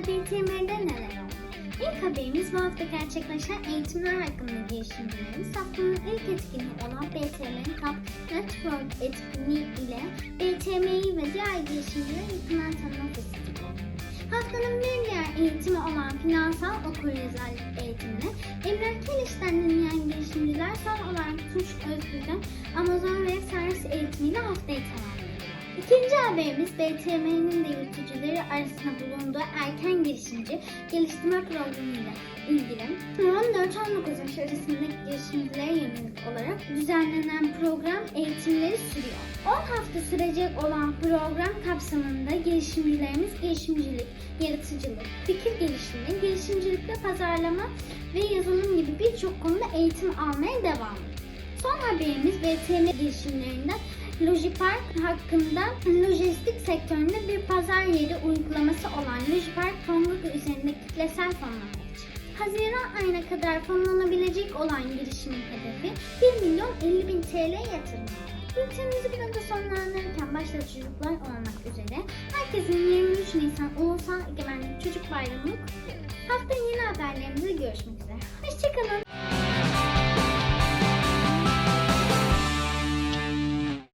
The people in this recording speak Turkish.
BTM'de neler oldu? İlk haberimiz bu hafta gerçekleşen eğitimler hakkında girişimcilerimiz haftanın ilk etkinliği olan BTM'nin Cup Network etkinliği ile BTM'yi ve diğer girişimcileri yakından tanıma fırsatı oldu. Haftanın bir diğer eğitimi olan finansal okuryazarlık eğitimini Emrah Keliş'ten dinleyen girişimciler son olarak Tunç Özgür'den Amazon Web Service eğitimiyle haftayı tamamladı. İkinci haberimiz BTM'nin de yürütücüleri arasında bulunduğu erken girişimci geliştirme programıyla ilgili 14-19 yaş arasındaki girişimcilere yönelik olarak düzenlenen program eğitimleri sürüyor. 10 hafta sürecek olan program kapsamında girişimcilerimiz girişimcilik, yaratıcılık, fikir gelişimi, girişimcilikte pazarlama ve yazılım gibi birçok konuda eğitim almaya devam ediyor. Son haberimiz BTM girişimlerinden Logipark hakkında lojistik sektöründe bir pazar yeri uygulaması olan Logipark fonluk üzerinde kitlesel fonlama için. Haziran ayına kadar fonlanabilecek olan girişimin hedefi 1 milyon 50 bin TL yatırım. Bültenimizi burada sonlandırırken başta çocuklar olmak üzere herkesin 23 Nisan Ulusal Egemenlik Çocuk Bayramı'nı kutluyorum. Hafta yeni haberlerimizle görüşmek üzere. Hoşçakalın.